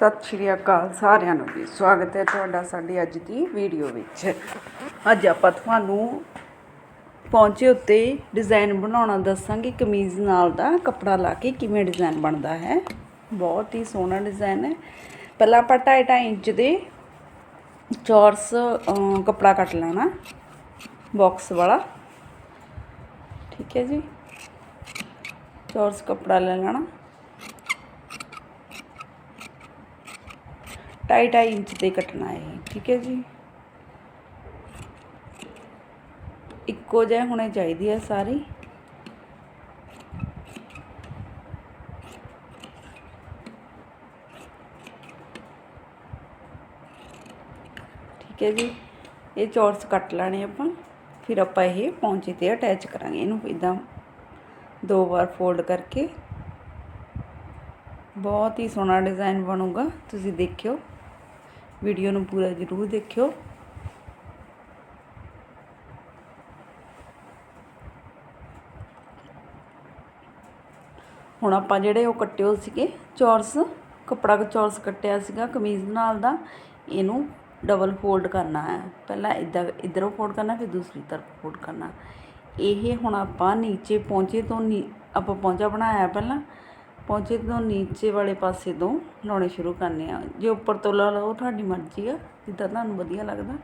ਸਤਿ ਸ਼੍ਰੀ ਅਕਾਲ ਸਾਰਿਆਂ ਨੂੰ ਵੀ ਸਵਾਗਤ ਹੈ ਤੁਹਾਡਾ ਸਾਡੀ ਅੱਜ ਦੀ ਵੀਡੀਓ ਵਿੱਚ। ਅੱਜ ਆਪਾਂ ਤੁਹਾਨੂੰ ਪੌਂਚੇ ਉੱਤੇ ਡਿਜ਼ਾਈਨ ਬਣਾਉਣਾ ਦੱਸਾਂਗੇ, ਕਮੀਜ਼ ਨਾਲ ਦਾ ਕੱਪੜਾ ਲਾ ਕੇ ਕਿਵੇਂ ਡਿਜ਼ਾਈਨ ਬਣਦਾ ਹੈ। ਬਹੁਤ ਹੀ ਸੋਹਣਾ ਡਿਜ਼ਾਈਨ ਹੈ। ਪਹਿਲਾਂ ਆਪਾਂ 2.5 ਇੰਚ ਦੇ ਚੌਰਸ ਕੱਪੜਾ ਕੱਟ ਲੈਣਾ ਬਾਕਸ ਵਾਲਾ। ਠੀਕ ਹੈ ਜੀ। ਚੌਰਸ ਕੱਪੜਾ ਲੈ ਲੈਣਾ। ਢਾਈ ਢਾਈ ਇੰਚ ਦੇ ਕੱਟਣਾ ਹੈ ਠੀਕ ਹੈ ਜੀ। ਇੱਕੋ ਜਿਹੇ ਹੋਣੇ ਚਾਹੀਦੀ ਹੈ ਸਾਰੀ। ਠੀਕ ਹੈ ਜੀ, ਇਹ ਚੌਰਸ ਕੱਟ ਲੈਣੇ ਆਪਾਂ, ਫਿਰ ਆਪਾਂ ਇਹ ਪੌਂਚੇ ਤੇ ਅਟੈਚ ਕਰਾਂਗੇ ਇਹਨੂੰ, ਇਦਾਂ ਦੋ ਵਾਰ ਫੋਲਡ ਕਰਕੇ। ਬਹੁਤ ਹੀ ਸੋਹਣਾ ਡਿਜ਼ਾਈਨ ਬਣੂਗਾ, ਤੁਸੀਂ ਦੇਖਿਓ। ਵੀਡੀਓ ਨੂੰ ਪੂਰਾ ਜ਼ਰੂਰ ਦੇਖਿਓ। ਹੁਣ ਆਪਾਂ ਜਿਹੜੇ ਉਹ ਕੱਟਿਓ ਸੀਗੇ, ਚੌਰਸ, ਕੱਪੜਾ ਚੌਰਸ ਕੱਟਿਆ ਸੀਗਾ, ਕਮੀਜ਼ ਨਾਲ ਦਾ, ਇਹਨੂੰ ਡਬਲ ਫੋਲਡ ਕਰਨਾ ਹੈ। ਪਹਿਲਾਂ ਇਦਾਂ, ਇਧਰੋਂ ਫੋਲਡ ਕਰਨਾ, ਫਿਰ ਦੂਸਰੀ ਤਰਫ ਫੋਲਡ ਕਰਨਾ। ਇਹ ਹੁਣ ਆਪਾਂ ਨੀਚੇ ਪਹੁੰਚੇ ਤੋਂ ਨੀ, ਆਪਾਂ ਪਹੁੰਚਾ ਬਣਾਇਆ ਪਹਿਲਾਂ ਪਹੁੰਚੇ ਤੋਂ ਨੀਚੇ ਵਾਲੇ ਪਾਸੇ ਤੋਂ ਲਾਉਣੇ ਸ਼ੁਰੂ ਕਰਨੇ ਆ। ਜੇ ਉੱਪਰ ਤੋਂ ਲਾ ਲਓ ਤੁਹਾਡੀ ਮਰਜ਼ੀ ਆ, ਜਿੱਦਾਂ ਤੁਹਾਨੂੰ ਵਧੀਆ ਲੱਗਦਾ।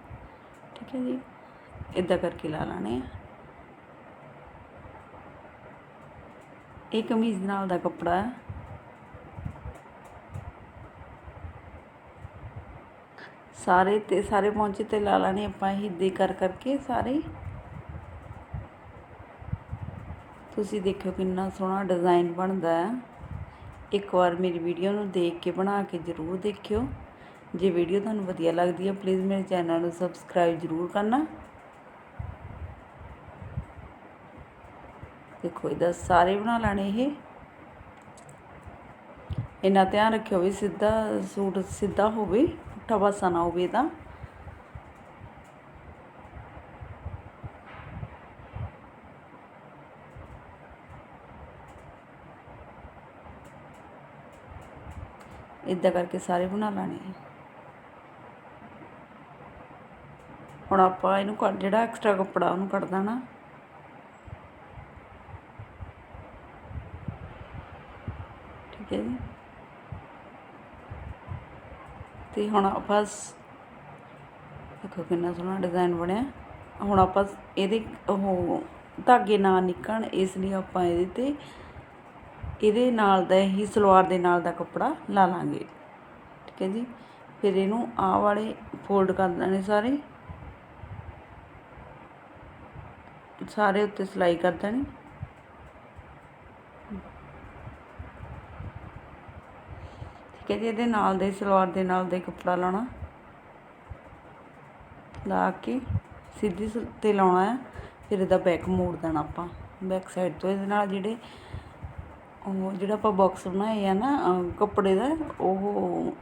ਠੀਕ ਹੈ ਜੀ। ਇਦਾਂ ਕਰਕੇ ਲਾ ਲਾਣੇ ਆ। ਇਹ ਕਮੀਜ਼ ਨਾਲ ਦਾ ਕੱਪੜਾ ਹੈ ਸਾਰੇ ਤੇ ਸਾਰੇ ਪਹੁੰਚੇ ਤੇ ਲਾ ਲਾਣੇ ਆਪਾਂ ਹਿੱਦੇ ਕਰ ਕਰਕੇ ਸਾਰੇ। ਤੁਸੀਂ ਦੇਖਿਓ ਕਿੰਨਾ ਸੋਹਣਾ ਡਿਜ਼ਾਈਨ ਬਣਦਾ ਹੈ ਇੱਕ ਵਾਰ ਮੇਰੀ ਵੀਡੀਓ ਨੂੰ ਦੇਖ ਕੇ ਬਣਾ ਕੇ ਜ਼ਰੂਰ ਦੇਖਿਓ। ਜੇ ਵੀਡੀਓ ਤੁਹਾਨੂੰ ਵਧੀਆ ਲੱਗਦੀ ਹੈ ਪਲੀਜ਼ ਮੇਰੇ ਚੈਨਲ ਨੂੰ ਸਬਸਕ੍ਰਾਈਬ ਜ਼ਰੂਰ ਕਰਨਾ। ਦੇਖੋ, ਇਹਦਾ ਸਾਰੇ ਬਣਾ ਲੈਣੇ ਇਹ। ਇਹਨਾਂ ਧਿਆਨ ਰੱਖਿਓ ਵੀ ਸਿੱਧਾ ਸੂਟ ਸਿੱਧਾ ਹੋਵੇ, ਪੁੱਠਾ ਪਾਸਾ ਨਾ ਹੋਵੇ ਤਾਂ ਇਦਾਂ ਕਰਕੇ ਸਾਰੇ ਬਣਾ ਲੈਣੇ ਆ। ਹੁਣ ਆਪਾਂ ਇਹਨੂੰ ਕੱਢ, ਜਿਹੜਾ ਐਕਸਟਰਾ ਕੱਪੜਾ ਉਹਨੂੰ ਕੱਢ ਦੇਣਾ। ਠੀਕ ਹੈ ਜੀ। ਤੇ ਹੁਣ ਆਪਾਂ ਦੇਖੋ ਕਿੰਨਾ ਸੋਹਣਾ ਡਿਜ਼ਾਈਨ ਬਣਿਆ। ਹੁਣ ਆਪਾਂ ਇਹਦੇ, ਉਹ ਧਾਗੇ ਨਾ ਨਿਕਲਣ, ਇਸ ਲਈ ਆਪਾਂ ਇਹਦੇ ਤੇ ਇਹਦੇ ਨਾਲ ਦਾ ਹੀ ਸਲਵਾਰ ਦੇ ਨਾਲ ਦਾ ਕੱਪੜਾ ਲਾ ਲਾਂਗੇ। ਠੀਕ ਹੈ ਜੀ? ਫਿਰ ਇਹਨੂੰ ਆਹ ਵਾਲੇ ਫੋਲਡ ਕਰ ਦੇਣੇ ਸਾਰੇ। ਸਾਰੇ ਉੱਤੇ ਸਿਲਾਈ ਕਰ ਦੇਣੀ। ਠੀਕ ਹੈ ਜੀ? ਇਹਦੇ ਨਾਲ ਦੇ ਸਲਵਾਰ ਦੇ ਨਾਲ ਦੇ ਕੱਪੜਾ ਲਾਉਣਾ। ਲਾ ਕੇ ਸਿੱਧੀ ਸ- ਤੇ ਲਾਉਣਾ ਹੈ ਫਿਰ ਇਹਦਾ ਬੈਕ ਮੋੜ ਦੇਣਾ ਆਪਾਂ। ਬੈਕ ਸਾਈਡ ਤੋਂ ਇਹਦੇ ਨਾਲ ਜਿਹੜੇ ਉਹ ਜਿਹੜਾ ਆਪਾਂ ਬਾਕਸ ਬਣਾਏ ਆ ਨਾ ਕੱਪੜੇ ਦਾ, ਉਹ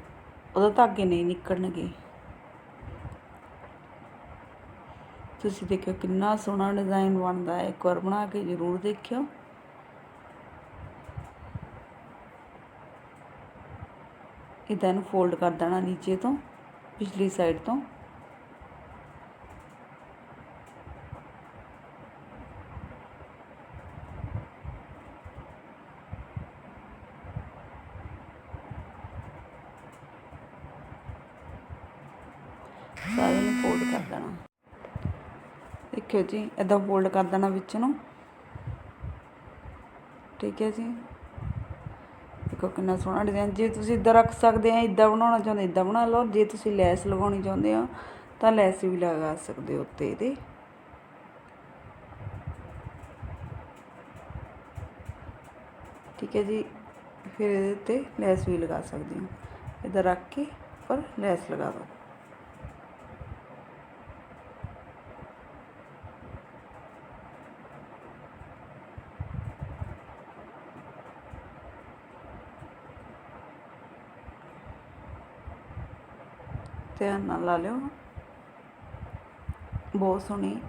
ਉਹਦਾ ਧਾਗੇ ਨਹੀਂ ਨਿਕਲਣਗੇ। ਤੁਸੀਂ ਦੇਖਿਓ ਕਿੰਨਾ ਸੋਹਣਾ ਡਿਜ਼ਾਈਨ ਬਣਦਾ ਹੈ। ਇੱਕ ਵਾਰ ਬਣਾ ਕੇ ਜ਼ਰੂਰ ਦੇਖਿਓ। ਇਦਾਂ ਨੂੰ ਫੋਲਡ ਕਰ ਦੇਣਾ ਨੀਚੇ ਤੋਂ, ਪਿਛਲੀ ਸਾਈਡ ਤੋਂ। ਸਾਰੇ ਨੂੰ ਫੋਲਡ ਕਰ ਦੇਣਾ। ਦੇਖਿਓ ਜੀ ਇਦਾਂ ਫੋਲਡ ਕਰ ਦੇਣਾ ਵਿੱਚ ਨੂੰ। ਠੀਕ ਹੈ ਜੀ। ਦੇਖੋ ਕਿੰਨਾ ਸੋਹਣਾ ਡਿਜ਼ਾਈਨ ਜੇ ਤੁਸੀਂ ਇਦਾਂ ਰੱਖ ਸਕਦੇ ਆ, ਇਦਾਂ ਬਣਾਉਣਾ ਚਾਹੁੰਦੇ ਇਦਾਂ ਬਣਾ ਲਓ। ਜੇ ਤੁਸੀਂ ਲੈਸ ਲਗਾਉਣੀ ਚਾਹੁੰਦੇ ਹੋ, ਤਾਂ ਲੈਸ ਵੀ ਲਗਾ ਸਕਦੇ ਹੋ ਉੱਤੇ ਇਹਦੇ। ਠੀਕ ਹੈ ਜੀ। ਫਿਰ ਇਹਦੇ ਉੱਤੇ ਲੈਸ ਵੀ ਲਗਾ ਸਕਦੇ ਹੋ। ਇਦਾਂ ਰੱਖ ਕੇ ਪਰ ਲੈਸ ਲਗਾ ਦਿਓ। ਧਿਆਨ ਨਾਲ ਲਾ ਲਿਓ। ਬਹੁਤ ਸੋਹਣੀ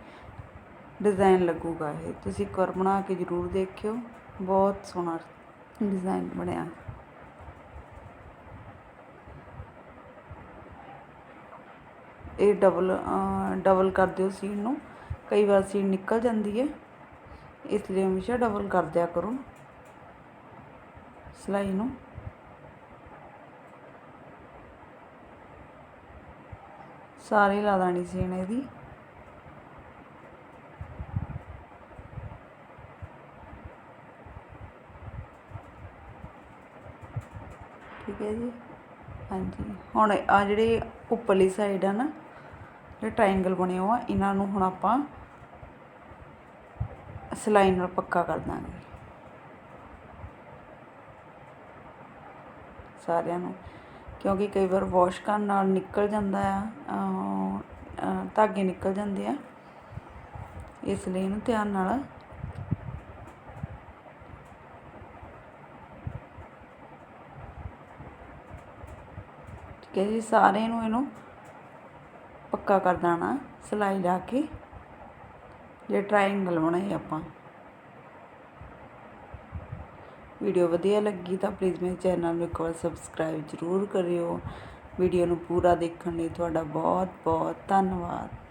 ਡਿਜ਼ਾਈਨ ਲੱਗੂਗਾ ਇਹ। ਤੁਸੀਂ ਇੱਕ ਬਣਾ ਕੇ ਜ਼ਰੂਰ ਦੇਖਿਓ। ਬਹੁਤ ਸੋਹਣਾ ਡਿਜ਼ਾਈਨ ਬਣਿਆ। ਇਹ ਡਬਲ ਡਬਲ ਕਰ ਦਿਓ ਸੀਨ ਨੂੰ। ਕਈ ਵਾਰ ਸੀਨ ਨਿਕਲ ਜਾਂਦੀ ਹੈ। ਇਸ ਲਈ ਹਮੇਸ਼ਾ ਡਬਲ ਕਰ ਦਿਆ ਕਰੋ। ਸਲਾਈ ਨੂੰ। ਸਾਰੇ ਲਾ ਦੇਣੀ ਸੀਨ ਇਹਦੀ ਠੀਕ ਹੈ ਜੀ। ਹਾਂਜੀ। ਹੁਣ ਆ ਜਿਹੜੇ ਉੱਪਰਲੀ ਸਾਈਡ ਆ ਨਾ, ਜਿਹੜੇ ਟ੍ਰਾਇੰਗਲ ਬਣੇ ਹੋ ਆ, ਇਹਨਾਂ ਨੂੰ ਹੁਣ ਆਪਾਂ ਸਿਲਾਈ ਨਾਲ ਪੱਕਾ ਕਰ ਦਾਂਗੇ। ਸਾਰਿਆਂ ਨੂੰ। ਕਿਉਂਕਿ ਕਈ ਵਾਰ ਵਾਸ਼ ਕਰਨ ਨਾਲ ਨਿਕਲ ਜਾਂਦਾ ਆ ਧਾਗੇ ਨਿਕਲ ਜਾਂਦੇ ਆ। ਇਸ ਲਈ ਇਹਨੂੰ ਧਿਆਨ ਨਾਲ ਠੀਕ ਹੈ ਜੀ, ਸਾਰੇ ਨੂੰ ਇਹਨੂੰ ਪੱਕਾ ਕਰ ਦੇਣਾ, ਸਿਲਾਈ ਲਾ ਕੇ। ਜੇ ਟ੍ਰਾਇੰਗਲ ਬਣਾਏ ਆਪਾਂ। ਵੀਡੀਓ ਵਧੀਆ ਲੱਗੀ ਤਾਂ ਪਲੀਜ਼ ਮੇਰੇ ਚੈਨਲ ਨੂੰ ਇੱਕ ਵਾਰ ਸਬਸਕ੍ਰਾਈਬ ਜ਼ਰੂਰ ਕਰਿਓ। ਵੀਡੀਓ ਨੂੰ ਪੂਰਾ ਦੇਖਣ ਲਈ ਤੁਹਾਡਾ ਬਹੁਤ ਬਹੁਤ ਧੰਨਵਾਦ।